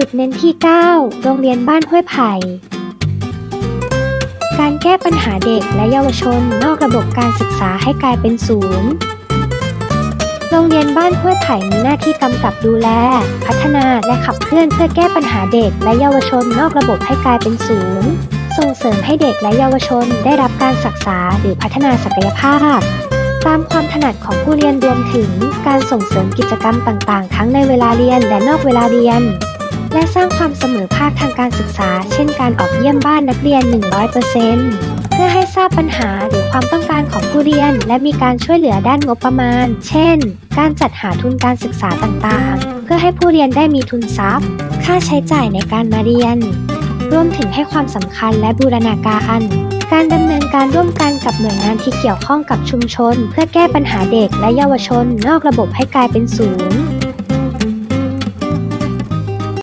จุดเน้นที่ 9 โรงเรียนบ้านห้วยไผ่ การแก้ปัญหาเด็กและเยาวชนนอกระบบการศึกษาให้กลายเป็นศูนย์ โรงเรียนบ้านห้วยไผ่มีหน้าที่กำกับดูแล พัฒนาและขับเคลื่อนเพื่อแก้ปัญหาเด็กและเยาวชนนอกระบบให้กลายเป็นศูนย์ ส่งเสริมให้เด็กและเยาวชนได้รับการศึกษาหรือพัฒนาศักยภาพตามความถนัดของผู้เรียนรวมถึงการส่งเสริมกิจกรรมต่างๆ ทั้งในเวลาเรียนและนอกเวลาเรียน และสร้างความเสมอภาคทางการศึกษา เช่นการออกเยี่ยมบ้านนักเรียน 100%เพื่อให้ทราบปัญหาหรือความต้องการของผู้เรียน และมีการช่วยเหลือด้านงบประมาณ เช่น การจัดหาทุนการศึกษาต่างๆ เพื่อให้ผู้เรียนได้มีทุนทรัพย์ ค่าใช้จ่ายในการมาเรียน รวมถึงให้ความสำคัญและบูรณาการการดำเนินการร่วมกันกับหน่วยงานที่เกี่ยวข้องกับชุมชน เพื่อแก้ปัญหาเด็กและเยาวชน นอกระบบให้กลายเป็นศูนย์